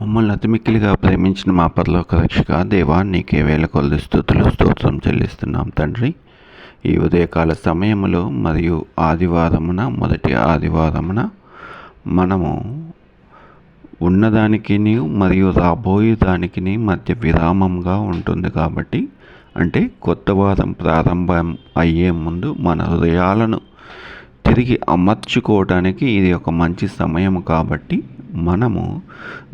మమ్మల్ని అతిమిక్కిలిగా ప్రేమించిన మా పరలోక రక్షక దేవా నీకే వేల కొలది స్థుతులు స్తోత్రం చెల్లిస్తున్నాం తండ్రి. ఈ ఉదయకాల సమయములో మరియు ఆదివారమున మొదటి ఆదివారమున మనము ఉన్నదానికి మరియు రాబోయే దానికి మధ్య విరామంగా ఉంటుంది కాబట్టి అంటే కొత్త వారం ప్రారంభం అయ్యే ముందు మన హృదయాలను తిరిగి అమర్చుకోవడానికి ఇది ఒక మంచి సమయం కాబట్టి మనము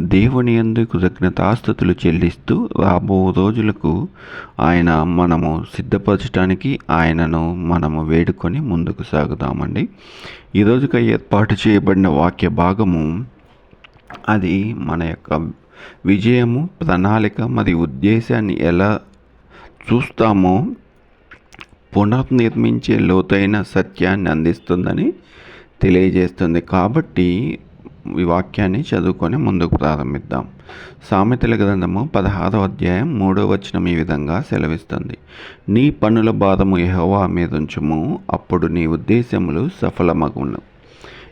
దేవుని ఎందు కృతజ్ఞతాస్థుతులు చెల్లిస్తూ రాబో రోజులకు ఆయన మనము సిద్ధపరచడానికి ఆయనను మనము వేడుకొని ముందుకు సాగుతామండి ఈరోజుగా ఏర్పాటు చేయబడిన వాక్య భాగము అది మన యొక్క విజయము ప్రణాళిక మరియు ఉద్దేశాన్ని ఎలా చూస్తామో పునర్నిర్మించే లోతైన సత్యాన్ని అందిస్తుందని తెలియజేస్తుంది. కాబట్టి ఈ వాక్యాన్ని చదువుకొని ముందుకు ప్రారంభిద్దాం. సామెతల గ్రంథము పదహారవ అధ్యాయం మూడో వచనం ఈ విధంగా సెలవిస్తుంది. నీ పనుల భారము యహోవా మీద ఉంచుము అప్పుడు నీ ఉద్దేశములు సఫలమగును.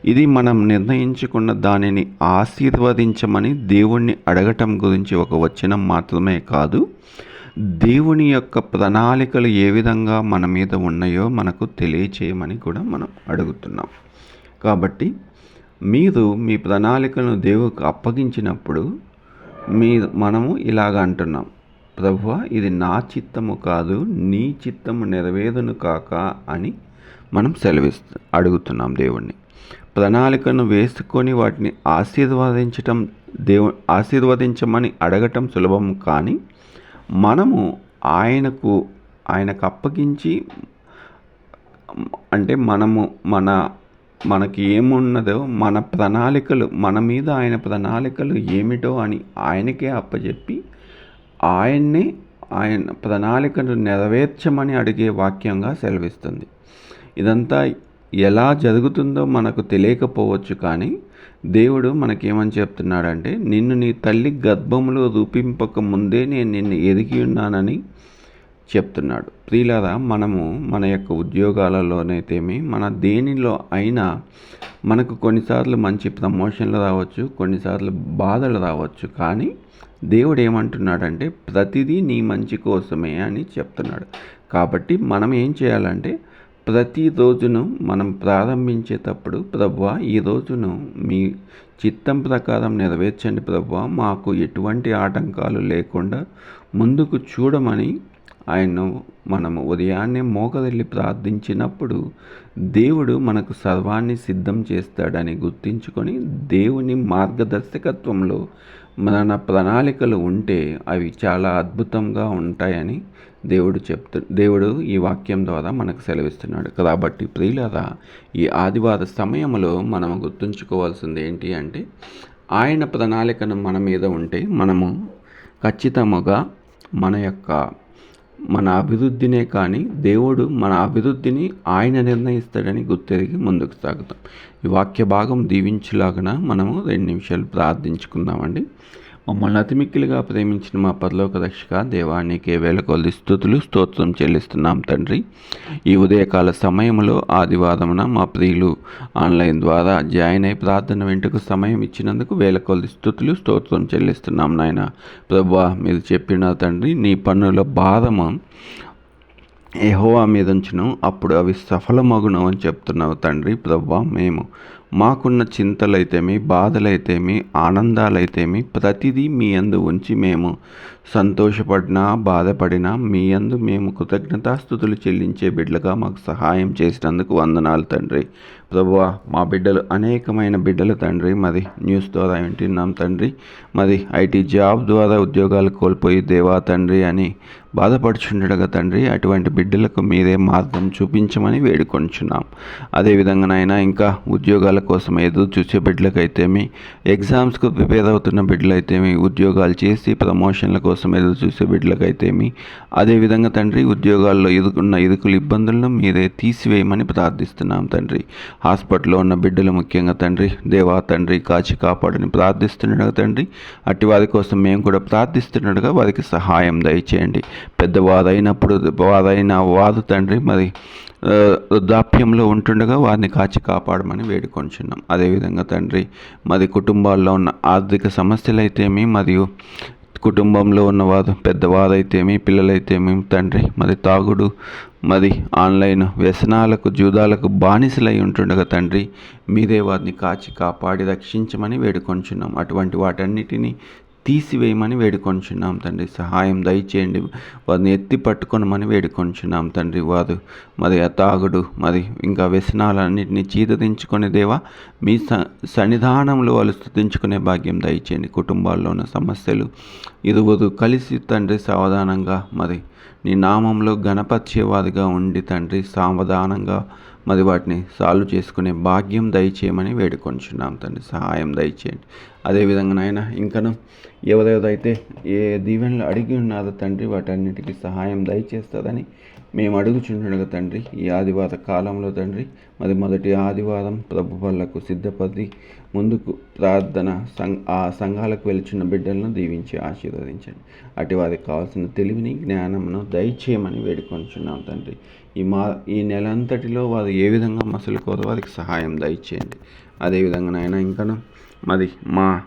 ఇది మనం నిర్ణయించుకున్న దానిని ఆశీర్వదించమని దేవుణ్ణి అడగటం గురించి ఒక వచనం మాత్రమే కాదు దేవుని యొక్క ప్రణాళికలు ఏ విధంగా మన మీద ఉన్నాయో మనకు తెలియచేయమని కూడా మనం అడుగుతున్నాం. కాబట్టి మీరు మీ ప్రణాళికలను దేవుకు అప్పగించినప్పుడు మీ మనము ఇలాగ అంటున్నాం. ప్రభువ ఇది నా చిత్తము కాదు నీ చిత్తము నెరవేరును కాక అని మనం సెలవిస్తు అడుగుతున్నాం దేవుణ్ణి. ప్రణాళికను వేసుకొని వాటిని ఆశీర్వదించటం దేవు ఆశీర్వదించమని అడగటం సులభం కానీ మనము ఆయనకు ఆయనకు అప్పగించి అంటే మనము మన మనకి ఏమున్నదో మన ప్రణాళికలు మన మీద ఆయన ప్రణాళికలు ఏమిటో అని ఆయనకే అప్పచెప్పి ఆయన్నే ఆయన ప్రణాళికను నెరవేర్చమని అడిగే వాక్యంగా సెలవిస్తుంది. ఇదంతా ఎలా జరుగుతుందో మనకు తెలియకపోవచ్చు కానీ దేవుడు మనకేమని చెప్తున్నాడంటే నిన్ను నీ తల్లి గర్భంలో రూపింపక ముందే నేను నిన్ను ఎదిగి ఉన్నానని చెప్తున్నాడు. ప్రియులారా మనము మన యొక్క ఉద్యోగాలలోనైతేమి మన దేనిలో అయినా మనకు కొన్నిసార్లు మంచి ప్రమోషన్లు రావచ్చు కొన్నిసార్లు బాధలు రావచ్చు. కానీ దేవుడు ఏమంటున్నాడంటే ప్రతిదీ నీ మంచి కోసమే అని చెప్తున్నాడు. కాబట్టి మనం ఏం చేయాలంటే ప్రతి రోజును మనం ప్రారంభించేటప్పుడు ప్రభు ఈ రోజును మీ చిత్తం ప్రకారం నెరవేర్చండి ప్రభు మాకు ఎటువంటి ఆటంకాలు లేకుండా ముందుకు చూడమని ఆయన్ను మనము ఉదయాన్నే మోకదల్లి ప్రార్థించినప్పుడు దేవుడు మనకు సర్వాన్ని సిద్ధం చేస్తాడని గుర్తించుకొని దేవుని మార్గదర్శకత్వంలో మన ప్రణాళికలు ఉంటే అవి చాలా అద్భుతంగా ఉంటాయని దేవుడు చెప్తు దేవుడు ఈ వాక్యం ద్వారా మనకు సెలవిస్తున్నాడు. కాబట్టి ప్రియులరా ఈ ఆదివార సమయంలో మనం గుర్తుంచుకోవాల్సింది ఏంటి అంటే ఆయన ప్రణాళికను మన మీద ఉంటే మనము ఖచ్చితముగా మన యొక్క మన అభివృద్ధినే కానీ దేవుడు మన అభివృద్ధిని ఆయన నిర్ణయిస్తాడని గుర్తెరిగి ముందుకు సాగుతాం. ఈ వాక్య భాగం దీవించులాగన మనము రెండు నిమిషాలు ప్రార్థించుకుందామండి. మమ్మల్ని అతిమిక్కిలుగా ప్రేమించిన మా పరలోక రక్షక దేవానికి వేల కొద్ది స్థుతులు స్తోత్రం చెల్లిస్తున్నాం తండ్రి. ఈ ఉదయకాల సమయంలో ఆదివారమున మా ప్రియులు ఆన్లైన్ ద్వారా జాయిన్ అయి ప్రార్థన వెంటకు సమయం ఇచ్చినందుకు వేల కొద్ది స్థుతులు స్తోత్రం చెల్లిస్తున్నాం నాయన. ప్రభా మీరు చెప్పిన తండ్రి నీ పన్నుల భారము ఎహోవా మీద ఉంచును అప్పుడు అవి సఫలమగును అని చెప్తున్నావు తండ్రి. ప్రభా మేము మాకున్న చింతలైతేమి బాధలైతేమి ఆనందాలైతేమి ప్రతిదీ మీ అందు ఉంచి మేము సంతోషపడినా బాధపడినా మీ అందు మేము కృతజ్ఞతాస్థుతులు చెల్లించే బిడ్డలుగా మాకు సహాయం చేసినందుకు వందనాలు తండ్రి. ప్రభువా మా బిడ్డలు అనేకమైన బిడ్డలు తండ్రి. మరి న్యూస్ ద్వారా వింటున్నాం తండ్రి? మరి ఐటీ జాబ్ ద్వారా ఉద్యోగాలు కోల్పోయి దేవా తండ్రి అని బాధపడుచుండగా తండ్రి అటువంటి బిడ్డలకు మీరే మార్గం చూపించమని వేడుకొంచున్నాం. అదేవిధంగానైనా ఇంకా ఉద్యోగాల కోసం ఎదురు చూసే బిడ్డలకైతేమి ఎగ్జామ్స్కు ప్రిపేర్ అవుతున్న బిడ్డలైతేమి ఉద్యోగాలు చేసి ప్రమోషన్ల కోసం ఎదురు చూసే బిడ్డలకైతేమి అదేవిధంగా తండ్రి ఉద్యోగాల్లో ఎదుర్కొన్న ఇరుకులు ఇబ్బందులను మీరే తీసివేయమని ప్రార్థిస్తున్నాం తండ్రి. హాస్పిటల్లో ఉన్న బిడ్డలు ముఖ్యంగా తండ్రి దేవా తండ్రి కాచి కాపాడని ప్రార్థిస్తుండగా తండ్రి. అట్టి వారి కోసం మేము కూడా ప్రార్థిస్తున్నాడుగా వారికి సహాయం దయచేయండి. పెద్దవారైనప్పుడు వారైన వారు తండ్రి మరి దాప్యంలో ఉంటుండగా వారిని కాచి కాపాడమని వేడుకొంచున్నాం. అదేవిధంగా తండ్రి మరి కుటుంబాల్లో ఉన్న ఆర్థిక సమస్యలైతేమి మరియు కుటుంబంలో ఉన్నవారు పెద్దవారైతేమి పిల్లలైతేమి తండ్రి మరి తాగుడు మరి ఆన్లైన్ వ్యసనాలకు జూదాలకు బానిసలై ఉంటుండగా తండ్రి మీరే వారిని కాచి కాపాడి రక్షించమని వేడుకొంచున్నాం. అటువంటి వాటన్నిటిని తీసివేయమని వేడుకొంచున్నాం తండ్రి. సహాయం దయచేయండి. వారిని ఎత్తి పట్టుకొనమని వేడుకొంచున్నాం తండ్రి. వారు మరి ఆ తాగుడు మరి ఇంకా వ్యసనాలన్నింటినీ చీదరించుకునే దేవా మీ స సన్నిధానంలో వాళ్ళు స్థుతించుకునే భాగ్యం దయచేయండి. కుటుంబాల్లో ఉన్న సమస్యలు ఇరువురు కలిసి తండ్రి సావధానంగా మరి నీ నామంలో గణపత్యేవాదిగా ఉండి తండ్రి సావధానంగా మరి వాటిని సాల్వ్ చేసుకునే భాగ్యం దయచేయమని వేడుకొంచున్నాం తండ్రి. సహాయం దయచేయండి. అదేవిధంగా నాయన ఇంకను ఎవరెవరైతే ఏ దీవెనలు అడిగి ఉన్నారో తండ్రి వాటన్నిటికీ సహాయం దయచేస్తుందని మేము అడుగుచుండగా తండ్రి ఈ ఆదివార కాలంలో తండ్రి మరి మొదటి ఆదివారం ప్రభు వల్లకు సిద్ధపడి ముందుకు ప్రార్థన సంఘ ఆ సంఘాలకు వెళ్తున్న బిడ్డలను దీవించి ఆశీర్వదించండి. అటు వారికి కావాల్సిన తెలివిని జ్ఞానమును దయచేయమని వేడుకొంచున్నాం తండ్రి. ఈ మా ఈ నెలంతటిలో వారు ఏ విధంగా మసులుకోరో వారికి సహాయం దయచేయండి. అదేవిధంగా నాయన ఇంకను మరి మా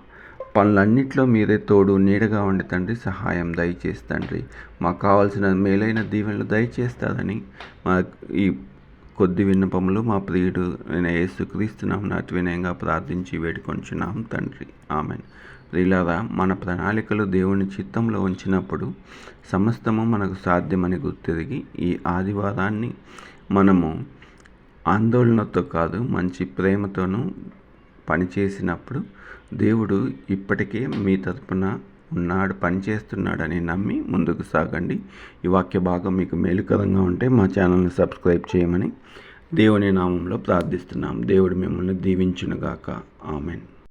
పనులన్నింటిలో మీరే తోడు నీడగా ఉండి తండ్రి సహాయం దయచేసి తండ్రి. మాకు కావాల్సిన మేలైన దీవెనలు దయచేస్తారని మా ఈ కొద్ది విన్నపములు మా ప్రియుడు అయిన యేసుక్రీస్తున్నాం నాటి వినయంగా ప్రార్థించి వేడుకొంచున్నాం తండ్రి. ఆమెన్. ప్రియులారా మన ప్రణాళికలు దేవుని చిత్తంలో ఉంచినప్పుడు సమస్తము మనకు సాధ్యమని గుర్తిరిగి ఈ ఆదివారాన్ని మనము ఆందోళనతో కాదు మంచి ప్రేమతోనూ పనిచేసినప్పుడు దేవుడు ఇప్పటికే మీ తరపున ఉన్నాడు పనిచేస్తున్నాడని నమ్మి ముందుకు సాగండి. ఈ వాక్య భాగం మీకు మేలుకరంగా ఉంటే మా ఛానల్ని సబ్స్క్రైబ్ చేయమని దేవుని నామంలో ప్రార్థిస్తున్నాం. దేవుడు మిమ్మల్ని దీవించునుగాక. ఆమెన్.